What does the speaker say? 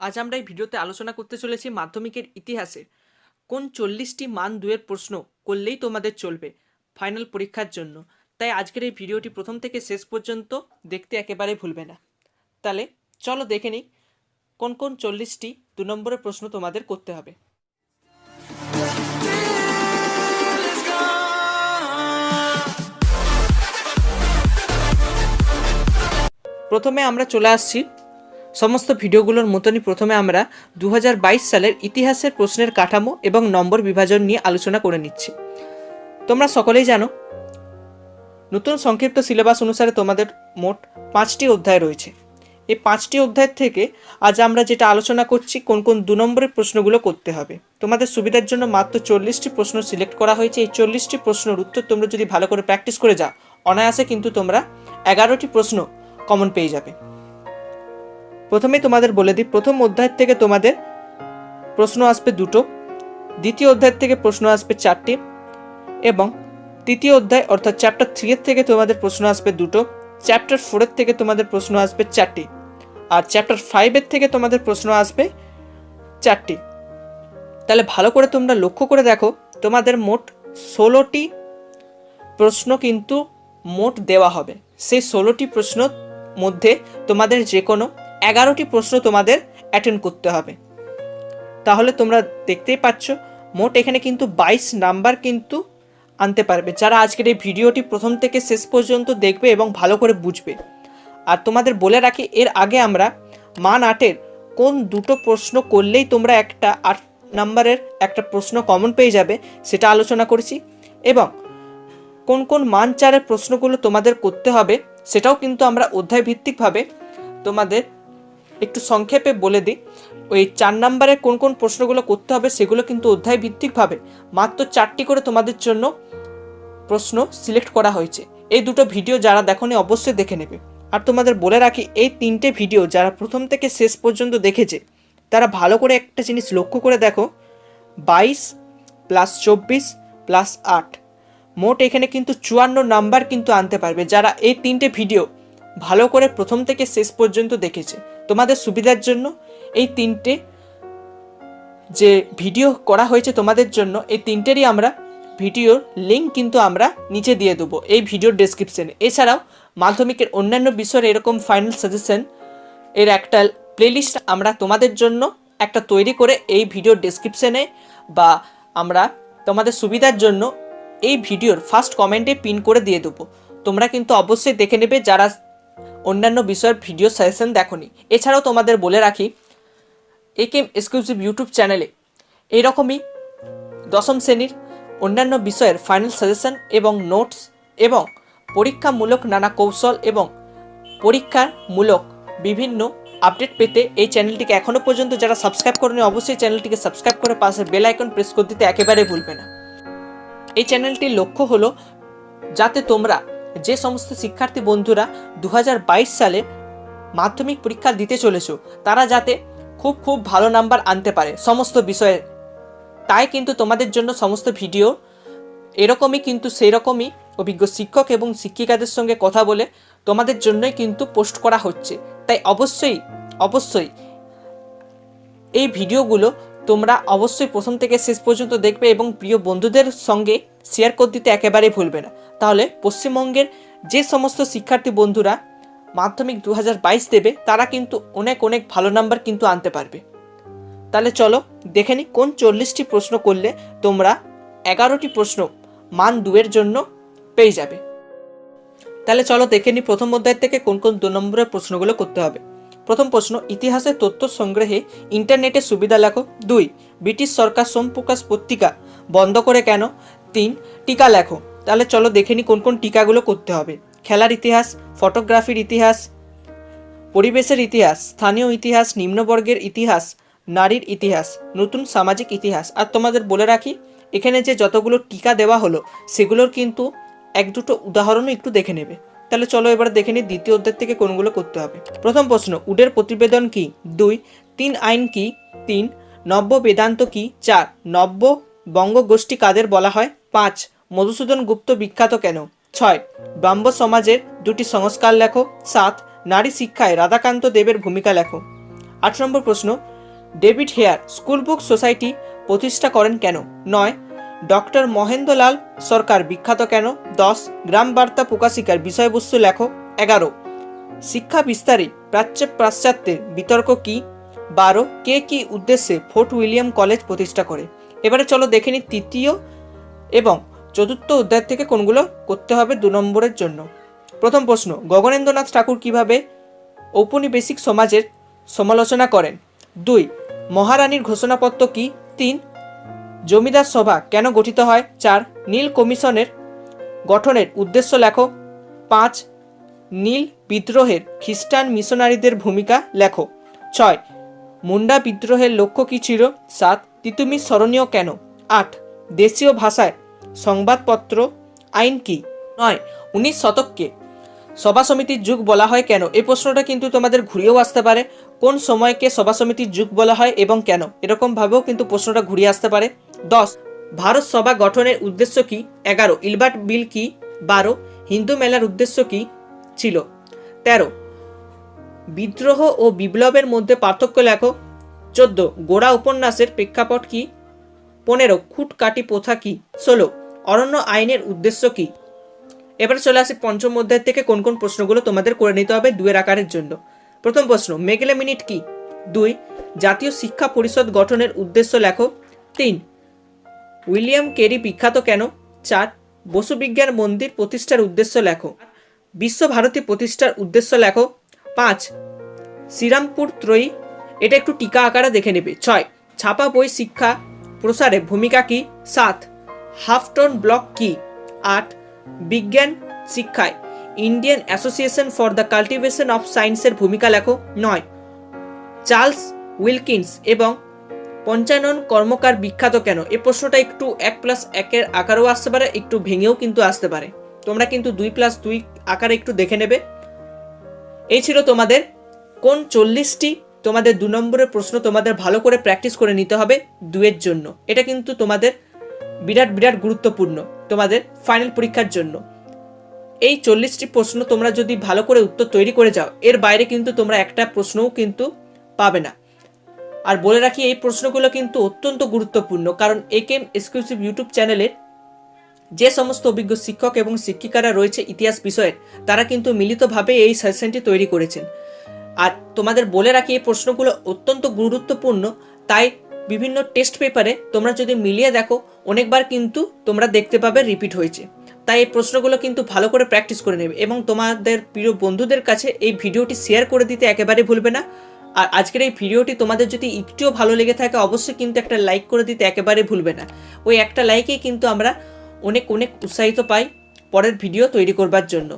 আজ আমরা এই ভিডিওতে আলোচনা করতে চলেছি মাধ্যমিকের ইতিহাসের। কোন চল্লিশটি মান দুয়ের প্রশ্ন করলেই তোমাদের চলবে ফাইনাল পরীক্ষার জন্য। তাই আজকের এই ভিডিওটি প্রথম থেকে শেষ পর্যন্ত দেখতে একেবারে ভুলবে না। তাহলে চলো দেখে নিই কোন কোন চল্লিশটি দু নম্বরের প্রশ্ন তোমাদের করতে হবে। প্রথমে আমরা চলে আসছি সমস্ত ভিডিওগুলোর মতনই প্রথমে আমরা দু হাজার বাইশ সালের ইতিহাসের প্রশ্নের কাঠামো এবং নম্বর বিভাজন নিয়ে আলোচনা করে নিচ্ছি। তোমরা সকলেই জানো, নতুন সংক্ষিপ্ত সিলেবাস অনুসারে তোমাদের মোট পাঁচটি অধ্যায় রয়েছে। এই পাঁচটি অধ্যায় থেকে আজ আমরা যেটা আলোচনা করছি, কোন কোন দু নম্বরের প্রশ্নগুলো করতে হবে। তোমাদের সুবিধার জন্য মাত্র চল্লিশটি প্রশ্ন সিলেক্ট করা হয়েছে। এই চল্লিশটি প্রশ্নের উত্তর তোমরা যদি ভালো করে প্র্যাকটিস করে যাও, অনায়াসে কিন্তু তোমরা এগারোটি প্রশ্ন কমন পেয়ে যাবে। প্রথমে তোমাদের বলে দিই, প্রথম অধ্যায় থেকে তোমাদের প্রশ্ন আসবে দুটো, দ্বিতীয় অধ্যায় থেকে প্রশ্ন আসবে চারটি, এবং তৃতীয় অধ্যায় অর্থাৎ চ্যাপ্টার থ্রি এর থেকে তোমাদের প্রশ্ন আসবে দুটো চ্যাপ্টার ফোরের থেকে তোমাদের প্রশ্ন আসবে চারটি, আর চ্যাপ্টার ফাইভের থেকে তোমাদের প্রশ্ন আসবে চারটি। তাহলে ভালো করে তোমরা লক্ষ্য করে দেখো, তোমাদের মোট ষোলোটি প্রশ্ন কিন্তু মোট দেওয়া হবে। সেই ষোলোটি প্রশ্ন মধ্যে তোমাদের যে কোনো এগারোটি প্রশ্ন তোমাদের অ্যাটেন্ড করতে হবে। তাহলে তোমরা দেখতেই পাচ্ছ, মোট এখানে কিন্তু বাইশ নাম্বার কিন্তু আনতে পারবে। যারা আজকের এই ভিডিওটি প্রথম থেকে শেষ পর্যন্ত দেখবে এবং ভালো করে বুঝবে। আর তোমাদের বলে রাখি, এর আগে আমরা মান আটের কোন দুটো প্রশ্ন করলেই তোমরা একটা আট নাম্বারের একটা প্রশ্ন কমন পেয়ে যাবে, সেটা আলোচনা করেছি। এবং কোন কোন মান চারের প্রশ্নগুলো তোমাদের করতে হবে, সেটাও কিন্তু আমরা অধ্যায় ভিত্তিকভাবে তোমাদের একটু সংক্ষেপে বলে দিই। ওই চার নম্বরের কোন কোন প্রশ্নগুলো করতে হবে সেগুলো কিন্তু অধ্যায় ভিত্তিকভাবে মাত্র চারটি করে তোমাদের জন্য প্রশ্ন সিলেক্ট করা হয়েছে। এই দুটো ভিডিও যারা দেখোনি অবশ্যই দেখে নেবে। আর তোমাদের বলে রাখি, এই তিনটে ভিডিও যারা প্রথম থেকে শেষ পর্যন্ত দেখেছে, তারা ভালো করে একটা জিনিস লক্ষ্য করে দেখো। বাইশ প্লাস চব্বিশ প্লাস আট। মোট এখানে কিন্তু চুয়ান্ন নাম্বার কিন্তু আনতে পারবে। যারা এই তিনটে ভিডিও ভালো করে প্রথম থেকে শেষ পর্যন্ত দেখেছে তোমাদের সুবিধার জন্য এই তিনটে যে ভিডিও করা হয়েছে তোমাদের জন্য, এই তিনটেরই আমরা ভিডিওর লিঙ্ক কিন্তু আমরা নিচে দিয়ে দেবো এই ভিডিওর ডেসক্রিপশনে এছাড়াও মাধ্যমিকের অন্যান্য বিষয়ের এরকম ফাইনাল সাজেশন এর একটা প্লেলিস্ট আমরা তোমাদের জন্য একটা তৈরি করে এই ভিডিওর ডেসক্রিপশনে বা আমরা তোমাদের সুবিধার জন্য এই ভিডিওর ফার্স্ট কমেন্টে পিন করে দিয়ে দেবো। তোমরা কিন্তু অবশ্যই দেখে নেবে যারা অন্যান্য বিষয়ের ভিডিও সাজেশন দেখোনি। এছাড়াও তোমাদের বলে রাখি, একেম এক্সক্লুসিভ ইউটিউব চ্যানেলে এইরকমই দশম শ্রেণির অন্যান্য বিষয়ের ফাইনাল সাজেশন এবং নোটস এবং পরীক্ষামূলক নানা কৌশল এবং পরীক্ষামূলক বিভিন্ন আপডেট পেতে এই চ্যানেলটিকে এখনও পর্যন্ত যারা সাবস্ক্রাইব করেনি, অবশ্যই চ্যানেলটিকে সাবস্ক্রাইব করে পাশে বেল আইকন প্রেস করে দিতে একেবারে ভুলবে না। এই চ্যানেলটির লক্ষ্য হলো যাতে তোমরা যে সমস্ত শিক্ষার্থী বন্ধুরা দু হাজার বাইশ সালে মাধ্যমিক পরীক্ষা দিতে চলেছো, তারা যাতে খুব খুব ভালো নাম্বার আনতে পারে সমস্ত বিষয়ে। তাই কিন্তু তোমাদের জন্য সমস্ত ভিডিও এরকমই কিন্তু সেই রকমই অভিজ্ঞ শিক্ষক এবং শিক্ষিকাদের সঙ্গে কথা বলে তোমাদের জন্যই কিন্তু পোস্ট করা হচ্ছে। তাই অবশ্যই অবশ্যই এই ভিডিওগুলো তোমরা অবশ্যই প্রথম থেকে শেষ পর্যন্ত দেখবে এবং প্রিয় বন্ধুদের সঙ্গে শেয়ার করে দিতে একেবারেই ভুলবে না। তাহলে পশ্চিমবঙ্গের যে সমস্ত শিক্ষার্থী বন্ধুরা মাধ্যমিক দু বাইশ দেবে, তারা কিন্তু অনেক অনেক ভালো নাম্বার কিন্তু আনতে পারবে। তাহলে চলো দেখে নিই কোন চল্লিশটি প্রশ্ন করলে তোমরা এগারোটি প্রশ্ন মান দুয়ের জন্য পেয়ে যাবে। তাহলে চলো দেখে নিই প্রথম অধ্যায় থেকে কোন কোন দু নম্বরের প্রশ্নগুলো করতে হবে। প্রথম প্রশ্ন ইতিহাসের তথ্য সংগ্রহে ইন্টারনেটের সুবিধা লেখো। দুই, ব্রিটিশ সরকার সোমপ্রকাশ পত্রিকা বন্ধ করে কেন? তিন, টিকা লেখো। তাহলে চলো দেখে নিই কোন কোন টিকাগুলো করতে হবে। খেলার ইতিহাস, ফটোগ্রাফির ইতিহাস, পরিবেশের ইতিহাস, স্থানীয় ইতিহাস, নিম্নবর্গের ইতিহাস, নারীর ইতিহাস, নতুন সামাজিক ইতিহাস। আর তোমাদের বলে রাখি, এখানে যে যতগুলো টিকা দেওয়া হলো, সেগুলোর কিন্তু এক দুটো উদাহরণও একটু দেখে নেবে। তাহলে চলো এবার দেখে নিই দ্বিতীয় অধ্যায় থেকে কোনগুলো করতে হবে। প্রথম প্রশ্ন উডের প্রতিবেদন কি? দুই। তিন, আইন কি? তিন। নব্য বেদান্ত কি? চার। নব্য বঙ্গগোষ্ঠী কাদের বলা হয়? পাঁচ। মধুসূদন গুপ্ত বিখ্যাত কেন? ছয়, ব্রাহ্ম সমাজের দুটি সংস্কার লেখো। সাত, নারী শিক্ষায় রাধাকান্ত দেবের ভূমিকা লেখো। আট নম্বর প্রশ্ন, David Hare school book society প্রতিষ্ঠা করেন কেন? নয়, ডক্টর মহেন্দ্রলাল সরকার বিখ্যাত কেন? দশ গ্রাম বার্তা প্রকাশিকার বিষয়বস্তু লেখো। এগারো, শিক্ষা বিস্তারে প্রাচ্য পাশ্চাত্যের বিতর্ক কি? বারো, কে কি উদ্দেশ্যে ফোর্ট উইলিয়াম কলেজ প্রতিষ্ঠা করে? এবারে চলো দেখে নিই তৃতীয় এবং চতুর্থ অধ্যায় থেকে কোনগুলো করতে হবে দু নম্বরের জন্য। প্রথম প্রশ্ন, গগনেন্দ্রনাথ ঠাকুর কীভাবে ঔপনিবেশিক সমাজের সমালোচনা করেন? দুই, মহারানীর ঘোষণাপত্র কি? তিন, জমিদার সভা কেন গঠিত হয়? চার, নীল কমিশনের গঠনের উদ্দেশ্য লেখো। পাঁচ, নীল বিদ্রোহের খ্রিস্টান মিশনারিদের ভূমিকা লেখো। ছয়, মুন্ডা বিদ্রোহের লক্ষ্য কী ছিল? সাত, তিতুমির স্মরণীয় কেন? আট, দেশীয় ভাষায় সংবাদপত্র, আইন কি? নয়, উনিশ শতককে। সভা সমিতির যুগ বলা হয় কেন? এই প্রশ্নটা কিন্তু তোমাদের ঘুরিয়েও আসতে পারে। কোন সময়কে সভা সমিতির যুগ বলা হয় এবং কেন? এরকমভাবেও কিন্তু প্রশ্নটা ঘুরিয়ে আসতে পারে। দশ, ভারত সভা গঠনের উদ্দেশ্য কি? এগারো, ইলবার্ট বিল কি? বারো, হিন্দু মেলার উদ্দেশ্য কি ছিল? তেরো, বিদ্রোহ ও বিপ্লবের মধ্যে পার্থক্য লেখো। চোদ্দ, গোড়া উপন্যাসের প্রেক্ষাপট কি? পনেরো খুঁটকাটি প্রথা কি? ষোলো অরণ্য আইনের উদ্দেশ্য কি? এবারে চলে আসি পঞ্চম অধ্যায় থেকে কোন কোন প্রশ্নগুলো তোমাদের করে নিতে হবে দুয়ের আকারের জন্য। প্রথম প্রশ্ন মেগলে মিনিট কি? দুই, জাতীয় শিক্ষা পরিষদ গঠনের উদ্দেশ্য লেখো। তিন, উইলিয়াম কেরি বিখ্যাত কেন? চার বসুবিজ্ঞান মন্দির প্রতিষ্ঠার উদ্দেশ্য লেখো। বিশ্বভারতী প্রতিষ্ঠার উদ্দেশ্য লেখো। পাঁচ, শ্রীরামপুর ত্রয়ী, এটা একটু টিকা আকারে দেখে নেবে। ছয় ছাপা বই শিক্ষা প্রসারে ভূমিকা কি? সাত হাফটন ব্লক কি? আট, বিজ্ঞান, শিক্ষায়। Indian Association for the Cultivation of সায়েন্সের ভূমিকা লেখো। নয়, চার্লস উইলকিন্স এবং পঞ্চানন কর্মকার বিখ্যাত কেন? এ প্রশ্নটা একটু এক প্লাস একের আকারেও আসতে পারে, একটু ভেঙেও কিন্তু আসতে পারে। তোমরা কিন্তু দুই প্লাস দুই আকারে একটু দেখে নেবে। এই ছিল তোমাদের কোন চল্লিশটি তোমাদের দু নম্বরের প্রশ্ন তোমাদের ভালো করে প্র্যাকটিস করে নিতে হবে দুয়ের জন্য। এটা কিন্তু তোমাদের বিরাট বিরাট গুরুত্বপূর্ণ তোমাদের ফাইনাল পরীক্ষার জন্য। এই চল্লিশটি প্রশ্ন তোমরা যদি ভালো করে উত্তর তৈরি করে যাও, এর বাইরে কিন্তু তোমরা একটা প্রশ্নও কিন্তু পাবে না। আর বলে রাখি, এই প্রশ্নগুলো কিন্তু অত্যন্ত গুরুত্বপূর্ণ, কারণ একেম এক্সক্লুসিভ ইউটিউব চ্যানেলের যে সমস্ত অভিজ্ঞ শিক্ষক এবং শিক্ষিকারা রয়েছে ইতিহাস বিষয়ের, তারা কিন্তু মিলিতভাবে এই সেশনটি তৈরি করেছেন। আর তোমাদের বলে রাখি, এই প্রশ্নগুলো অত্যন্ত গুরুত্বপূর্ণ, তাই বিভিন্ন টেস্ট পেপারে তোমরা যদি মিলিয়ে দেখো, অনেকবার কিন্তু তোমরা দেখতে পাবে রিপিট হয়েছে। তাই এই প্রশ্নগুলো কিন্তু ভালো করে প্র্যাকটিস করে নেবে এবং তোমাদের প্রিয় বন্ধুদের কাছে এই ভিডিওটি শেয়ার করে দিতে একেবারে ভুলবে না। আর আজকের এই ভিডিওটি তোমাদের যদি একটুও ভালো লেগে থাকে, অবশ্যই কিন্তু একটা লাইক করে দিতে একেবারে ভুলবে না। ওই একটা লাইকেই কিন্তু আমরা অনেক অনেক উৎসাহিত পাই পরের ভিডিও তৈরি করবার জন্য।